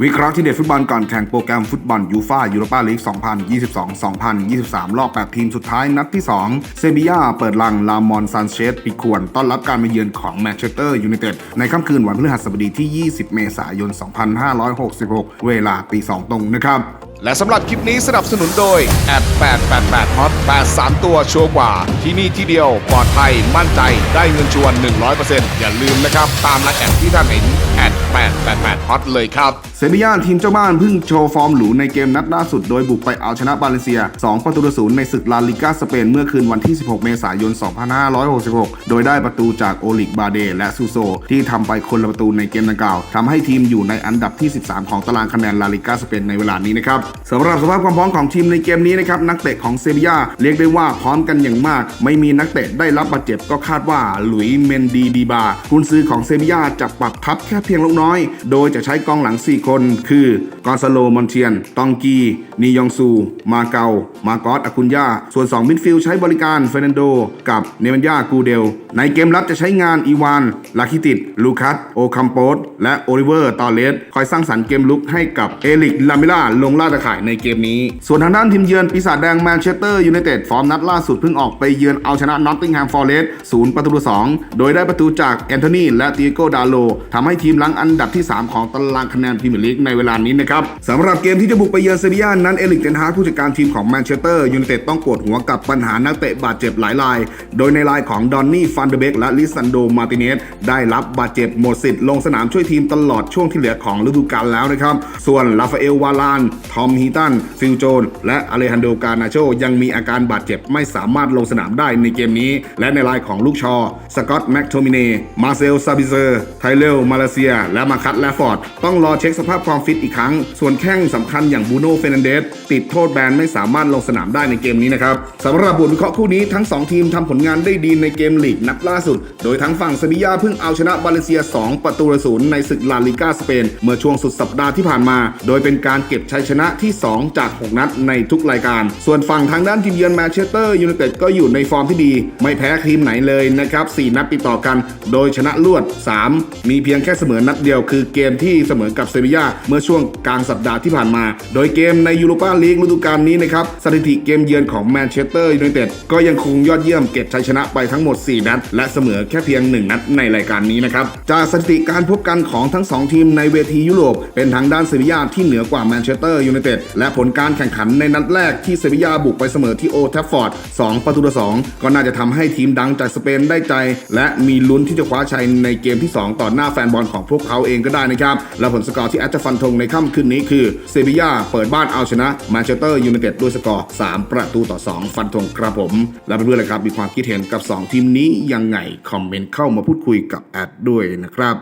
วิเคราะห์ที่เด็ดฟุตบอลก่อนแข่งโปรแกรมฟุตบอลยูฟ่ายูโรปาลีก 2022-2023 รอบ 8 ทีมสุดท้ายนัดที่ 2 เซบียาเปิดลัง ลามอนซานเชสปีกวนต้อนรับการมาเยือนของแมนเชสเตอร์ยูไนเต็ดในค่ำคืนวันพฤหัสบดีที่ 20 เมษายน 2566 เวลาตี 2 ตรงนะครับ และสำหรับคลิปนี้สนับสนุนโดยแอด888 Hot 83 ตัวชัวร์กว่า ที่นี่ที่เดียว ปลอดภัย มั่นใจ ได้เงินชวน 100%อย่าลืมนะครับ ตามนักแอดที่ท่านเห็นแอด888 Hot เลยครับเซบียาทีมเจ้าบ้านเพิ่งโชว์ฟอร์มหรูในเกมนัดล่าสุดโดยบุกไปเอาชนะบาเลเซีย 2 ประตูต่อศูนย์ในศึกลาลิกาสเปนเมื่อคืนวันที่ 16 เมษายน 2566 โดยได้ประตูจากโอลิกบาเดและซูโซ ที่ทำไปคนละประตูในเกมดังกล่าวทำให้ทีมอยู่ในอันดับที่ 13 ของตารางคะแนนลาลิกาสเปนในเวลานี้นะครับสำหรับสภาพความพร้อมของทีมในเกมนี้นะครับนักเตะของเซบียาเรียกได้ว่าพร้อมกันอย่างมาก ไม่มีนักเตะได้รับบาดเจ็บก็คาดว่าหลุยส์เมนดีดีบากุนซือของเซบียาจะปรับทัพแค่เพียงเล็กน้อย โดยจะใช้กองหลัง 4 คน คือกอนซาโลมอนเทียน ตองกี นียองซู มาเกา มาโกอสอากุนยา ส่วน 2 มิดฟิลด์ใช้บริการเฟรนันโด กับเนมันยากูเดล ในเกมรับจะใช้งานอีวาน ลาคิติด ลูคัส โอคัมโปสและโอลิเวอร์ ตอเลส คอยสร้างสรรค์เกมลุกให้กับเอลิก ลามิล่า ลงล่าตะข่ายในเกมนี้ ส่วนทางด้านทีมเยือนปีศาจแดงแมนเชสเตอร์ยูไนเต็ดฟอร์มนัดล่าสุดเพิ่งออกไปเยือนเอาชนะนอตติงแฮมฟอร์เรสต์ศูนย์ประตูต่อสองโดยได้ประตูจากแอนโทนีและติโกดาโลทำให้ทีมลังอันดับที่ 3 ของตารางคะแนนพรีเมียร์ลีกในเวลานี้นะครับสำหรับเกมที่จะบุกไปเยือนเซบียานั้นเอลิกเทนฮากผู้จัดการทีมของแมนเชสเตอร์ยูไนเต็ดต้องปวดหัวกับปัญหานักเตะบาดเจ็บหลายราย โดยในรายของดอนนี่ฟันเดเบกและลิซันโดมาติเนสได้รับบาดเจ็บหมดสิทธิ์ลงสนามช่วยทีมตลอดช่วงที่เหลือของฤดูกาลแล้วนะครับส่วนลาฟาเอลวาลานทอมฮีตัน ฟิลโจน และอเลฮันโดกานาโชยังมีอาการบาดเจ็บไม่สามารถลงสนามได้ในเกมนี้ และในรายของลูกชอ สกอตแม็กโทมิเนมาเซลซาบิเซอร์ไทเลลมาเลเซีย และมาคัตแลฟอร์ด ต้องรอเช็คสภาพความฟิตอีกครั้ง ส่วนแข้งสำคัญอย่างบูโน่เฟนันเดสติดโทษแบนไม่สามารถลงสนามได้ในเกมนี้นะครับสำหรับบทวิเคราะห์คู่นี้ทั้ง 2 ทีมทำผลงานได้ดีในเกมลีกนัดล่าสุด โดยทั้งฝั่งเซบียาเพิ่งเอาชนะบาเลเซีย 2 ประตูต่อศูนย์ในศึกลาลิกาสเปน เมื่อช่วงสุดสัปดาห์ที่ผ่านมา โดยเป็นการเก็บชัยชนะที่ 2 จาก 6 นัดในทุกรายการ ส่วนฝั่งทางด้านทีมเยือนแมนเชสเตอร์ยูไนเต็ดก็อยู่ในฟอร์มที่ดี ไม่แพ้ทีมไหนเลยนะครับ 4 นัดติดต่อกัน โดยชนะรวด 3 มีเพียงแค่เสมอนัดเดียว คือเกมที่เสมอกับเซบียาเมื่อช่วงกลางสัปดาห์ที่ผ่านมา โดยเกมในยูโรปาลีกฤดูกาลนี้นะครับสถิติเกมเยือนของแมนเชสเตอร์ยูไนเต็ดก็ยังคงยอดเยี่ยมเก็บชัยชนะไปทั้งหมด 4 นัด และเสมอแค่เพียง 1 นัดในรายการนี้นะครับจากสถิติการพบกันของทั้ง 2 ทีมในเวทียุโรปเป็นทางด้านเซบียาที่เหนือกว่าแมนเชสเตอร์ยูไนเต็ดและผลการแข่งขันในนัดแรกที่เซบียาบุกไปเสมอที่โอทัฟฟอร์ด 2 ประตูต่อ 2 ก็น่าจะทำให้ทีมดังจากสเปนได้ใจ และมีลุ้นที่จะคว้าชัยในเกมที่ 2 ต่อหน้าแฟนบอลของพวกเขาเองก็ได้นะครับ และผลสกอร์ที่แอตจะฟันธงในค่ำคืนนี้คือเซบียาเปิดบ้านเอาชนะแมนเชสเตอร์ยูไนเต็ดด้วยสกอร์ 3 ประตูต่อ 2 ฟันธงครับผม และเพื่อนๆเลยครับมีความคิดเห็นกับ 2 ทีมนี้ยังไงคอมเมนต์เข้ามาพูดคุยกับแอดด้วยนะครับ